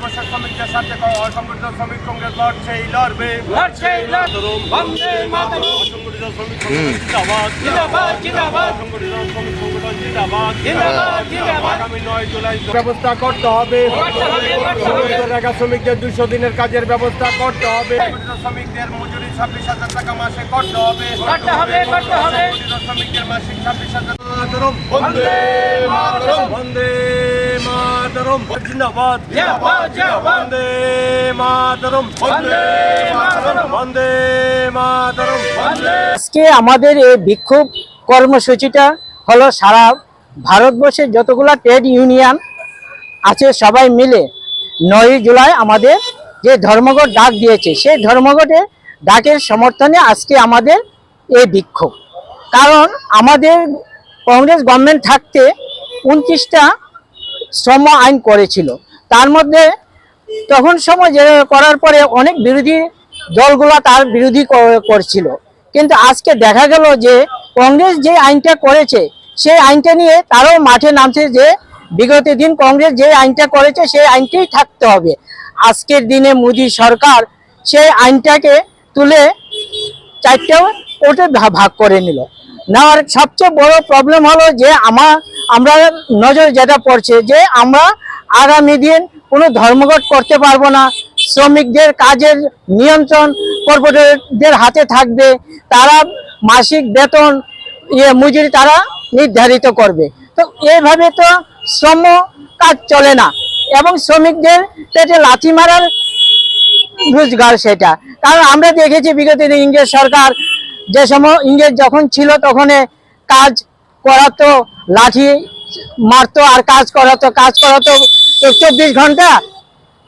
পোশাক শ্রমিকদের সাথে অসংগঠিত শ্রমিক কংগ্রেস লড়ছেই লড়বে লড়ছেই লড়বে। বন্দে মাতরম। অসংগঠিত শ্রমিক সংগঠন জিন্দাবাদ জিন্দাবাদ, জিন্দাবাদ। অসংগঠিত শ্রমিক সংগঠন জিন্দাবাদ জিন্দাবাদ, জিন্দাবাদ। আগামী নয় জুলাই ব্যবস্থা করতে হবে। শ্রমিকদের দুশো দিনের কাজের ব্যবস্থা করতে হবে শ্রমিকদের মজুরি ছাব্বিশ হাজার টাকা মাসে করতে হবে করতে হবে, করতে হবে। শ্রমিকদের মাসিক ছাব্বিশ হাজার মাতরম বন্দে মাতরম বন্দে মাতরম। জিন্দাবাদ। বন্দে মাতরম। বন্দে মাতরম। আজকে আমাদের এই বিক্ষোভ কর্মসূচিটা হলো সারা ভারতবর্ষের যতগুলো ট্রেড ইউনিয়ন আছে সবাই মিলে নয় জুলাই আমাদের যে ধর্মঘট ডাক দিয়েছে সেই ধর্মঘটে ডাকের সমর্থনে আজকে আমাদের এই বিক্ষোভ কারণ আমাদের কংগ্রেস গভর্নমেন্ট থাকতে উনত্রিশটা শ্রম আইন করেছিল। তার মধ্যে তখন সময় যে করার পরে অনেক বিরোধী দলগুলো তার বিরোধী করছিল। কিন্তু আজকে দেখা গেল যে কংগ্রেস যে আইনটা করেছে, সেই আইনটা নিয়ে তারাও মাঠে নামছে যে বিগত দিন কংগ্রেস যে আইনটা করেছে, সেই আইনটাই থাকতে হবে। আজকের দিনে মোদি সরকার সেই আইনটাকে তুলে চারটে ওটে ভাগ করে নিল। নেওয়ার সবচেয়ে বড় প্রবলেম হলো যে আমার আমরা নজর যেটা পড়ছে যে আমরা আগামী দিন কোনো ধর্মঘট করতে পারব না। শ্রমিকদের কাজের নিয়ন্ত্রণ কর্পোরেটদের হাতে থাকবে। তারা মাসিক বেতন ইয়ে মজুরি তারা নির্ধারিত করবে। তো এইভাবে তো শ্রম কাজ চলে না এবং শ্রমিকদের পেটে লাথি মারার রোজগার সেটা। কারণ আমরা দেখেছি বিগত দিনে ইংরেজ সরকার যে সময় ইংরেজ যখন ছিল তখন কাজ করাতো লাঠি মারতো আর কাজ করাতো কাজ করাতো চব্বিশ ঘণ্টা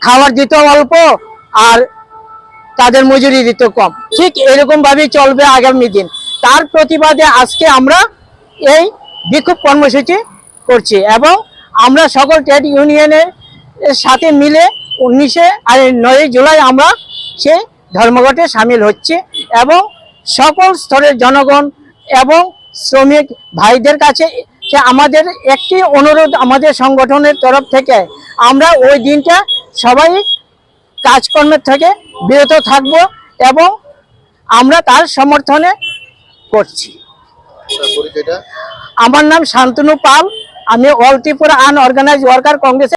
খাবার দিত অল্প আর তাদের মজুরি দিত কম। ঠিক এরকম ভাবেই চলবে আগামী দিন। তার প্রতিবাদে আজকে আমরা এই বিক্ষোভ কর্মসূচি করছি এবং আমরা সকল ট্রেড ইউনিয়নের সাথে মিলে উনিশে আর নয় জুলাই আমরা সেই ধর্মঘটে সামিল হচ্ছে এবং সকল স্তরের জনগণ এবং শ্রমিক ভাইদের কাছে যে আমাদের একটি অনুরোধ আমাদের সংগঠনের তরফ থেকে আমরা ওই দিনটা সবাই কাজকর্মের থেকে বিরত থাকব এবং আমরা তার সমর্থনে করছি। আমার নাম শান্তনু পাল আমি অল ত্রিপুরা আনঅর্গানাইজ ওয়ার্কার কংগ্রেসের